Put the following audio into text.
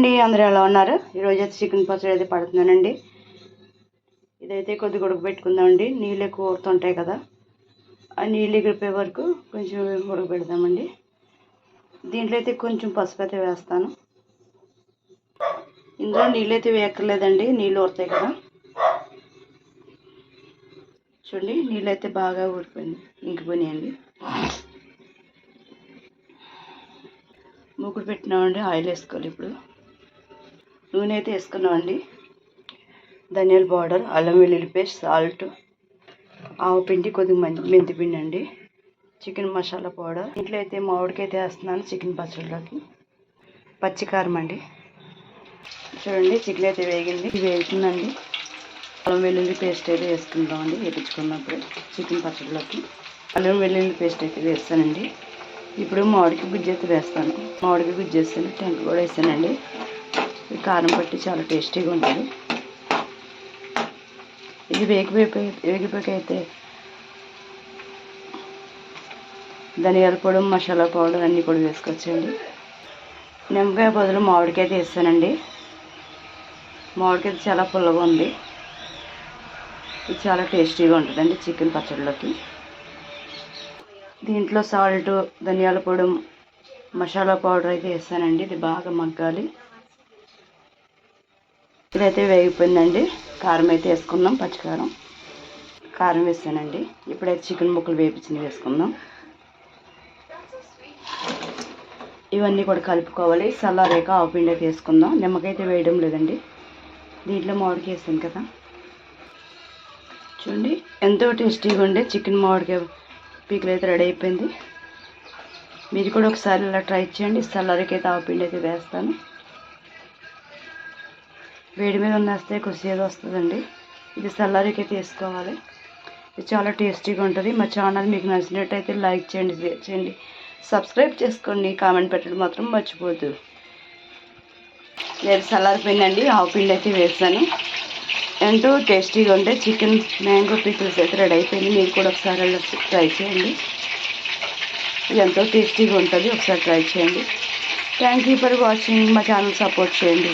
అండి అందరూ ఎలా ఉన్నారు? ఈరోజు అయితే చికెన్ పచ్చడి అయితే పడుతున్నానండి. ఇదైతే కొద్దిగా ఉడకబెట్టుకుందామండి నీళ్ళు ఎక్కువ ఊరుతుంటాయి కదా. ఆ నీళ్ళు ఎగిరిపోయే వరకు కొంచెం ఉడకబెడదామండి దీంట్లో అయితే కొంచెం పసుపు అయితే వేస్తాను. ఇందులో నీళ్ళు అయితే వేయక్కర్లేదండి. నీళ్ళు ఊరుతాయి కదా. చూడండి నీళ్ళు అయితే బాగా ఊరిపోయింది. ఇంకిపోయినాయండి. మూకుడు పెట్టినామండి. ఆయిల్ వేసుకోవాలి ఇప్పుడు. నూనె అయితే వేసుకున్నామండి. ధనియాల పౌడర్ అల్లం వెల్లుల్లి పేస్ట్ సాల్ట్ ఆవు పిండి కొద్దిగా మంచి మెంతి పిండి అండి. Chicken masala powder. ఇంట్లో అయితే మామిడికి అయితే వేస్తున్నాను చికెన్ పచ్చడిలోకి. పచ్చికారం అండి. చూడండి చికెన్ అయితే వేగింది. ఇది వేగుతుందండి. అల్లం వెల్లుల్లి పేస్ట్ అయితే వేసుకుంటామండి వేపించుకున్నప్పుడు చికెన్ పచ్చడిలోకి. అల్లం వెల్లుల్లి పేస్ట్ అయితే వేస్తానండి. ఇప్పుడు మామిడికి గుజ్జు అయితే వేస్తాను. మామిడికి గుజ్జు వేస్తాను టెంక కూడా వేస్తానండి. కారం పట్టి చాలా టేస్టీగా ఉంటుంది. ఇది వేగిపోయి వేగిపోయితే ధనియాల పొడి మసాలా పౌడర్ అన్నీ కూడా వేసుకోవచ్చండి నిమ్మకాయ బదులు మామిడికాయ అయితే వేస్తానండి మామిడికాయ చాలా పుల్లగా ఉంది. ఇది చాలా టేస్టీగా ఉంటుందండి చికెన్ పచ్చడిలోకి. దీంట్లో సాల్ట్ ధనియాల పొడి మసాలా పౌడర్ అయితే వేస్తానండి. ఇది బాగా మగ్గాలి. ఇప్పుడైతే వేగిపోయిందండి. కారం అయితే వేసుకుందాం పచ్చికారం. కారం వేసానండి ఇప్పుడైతే చికెన్ ముక్కలు వేపించింది వేసుకుందాం. ఇవన్నీ కూడా కలుపుకోవాలి. సల్లారేక ఆవుపిండి అయితే వేసుకుందాం. నిమ్మకైతే వేయడం లేదండి. దీంట్లో మామిడికాయ వేసాను కదా. చూడండి ఎంతో టేస్టీగా ఉండే చికెన్ మామిడికాయ పీకులు అయితే రెడీ అయిపోయింది. మీరు కూడా ఒకసారి ఇలా ట్రై చేయండి. చల్లరికి అయితే అయితే వేస్తాను. వేడి మీద ఉన్నస్తే కొద్దిసేపు వస్తుందండి. ఇది చల్లరికి అయితే ఇది చాలా టేస్టీగా ఉంటుంది. మా ఛానల్ మీకు నచ్చినట్టయితే లైక్ చేయండి షేర్ చేయండి. సబ్స్క్రైబ్ చేసుకోండి. కామెంట్ పెట్టడం మాత్రం మర్చిపోద్దు లేదు చల్లారిపోయిందండి ఆవు పిండి అయితే వేస్తాను ఎంతో టేస్టీగా ఉంటే చికెన్ మ్యాంగో పికిల్స్ అయితే రెడీ అయిపోయింది. మీరు కూడా ఒకసారి ట్రై చేయండి. ఇది ఎంతో టేస్టీగా ఉంటుంది. ఒకసారి ట్రై చేయండి. థ్యాంక్ యూ ఫర్ వాచింగ్ మా ఛానల్ సపోర్ట్ చేయండి.